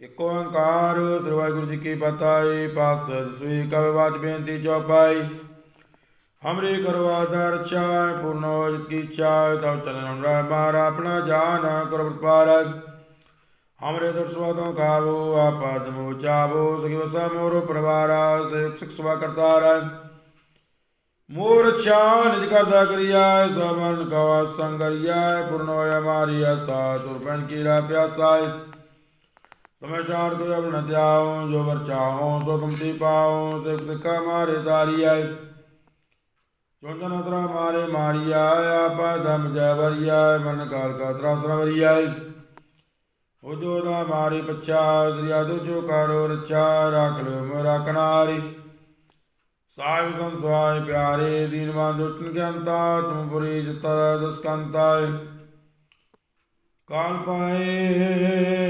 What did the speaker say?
ਇਕ ਓੰਕਾਰ, ਸ੍ਰੀ ਵਾਹਿਗੁਰੂ ਜੀ ਕੀ ਫਤਿਹ ਪਾਸ ਦਸਵੀਂ ਕਵ ਬਾਚ ਬੇਨਤੀ ਚੌਪਾਈ। ਹਮਰੀ ਕਰੋ ਆਦਰ ਚਾਇ ਪੂਰਨੋ ਜਿਤ ਕੀ ਚਾਇ ਤਉ ਚਰਨ ਰਹਿ ਮਾਰ, ਆਪਣਾ ਜਾਨ ਕਰੋ ਪਾਰ ਹਮਰੇ ਦੁਰ ਸਵਾਦੋਂ ਖਾਵੋ ਆਪਦ ਮੋ ਚਾਵੋ ਸਖੀ ਵਸਾ ਮੋਰੋ ਪਰਵਾਰਾ ਸੇਵ ਸਿਖ ਸਵਾ ਕਰਤਾਰ। ਮੋਰ ਛਾ ਨਿਜ ਕਰਦਾ ਕਰਿਆ ਸਭਨ ਕਵਾ ਸੰਗਰਿਆ, ਪੂਰਨ ਹੋਇਆ ਮਾਰੀ ਆਸਾ ਤੁਰ ਕੀ ਰਾ ਪਿਆਸਾ। ਤੁਮੇ ਸ਼ਾਨ ਕੋ ਅਬ ਨ ਧਿਆਉ, ਜੋ ਵਰ ਚਾਹੋ ਸੋ ਤੁਮ ਤੀ ਪਾਉ ਸਿਖ ਸਿਖਾ ਮਾਰੇ ਤਾਰੀ ਆਏ ਚੁੰਦਨ ਤਰਾ ਮਾਰੇ ਮਾਰੀਆ, ਆਪਾ ਧਮ ਜੈ ਵਰਿਆ, ਮਨ ਕਾਲ ਕਾ ਤਰਾ ਸਰ ਵਰਿਆ। ਉਹ ਜੋ ਨਾ ਮਾਰੀ ਪਛਾ ਸ੍ਰੀ ਆਦੁ ਜੋ ਕਰੋ ਰਚਾ ਰੱਖ ਲਿਓ ਮੋ ਰੱਖਣਾਰੀ ਸਾਹਿਬ ਸੰਸਵਾਏ ਪਿਆਰੇ ਦੀਨਵਾਨ ਦੁਸ਼ਟਨ ਗਿਆਨਤਾ ਤੁਮ ਪੁਰੀ ਜਿਤਾ ਦਸਕੰਤਾ ਕਾਲ ਪਾਏ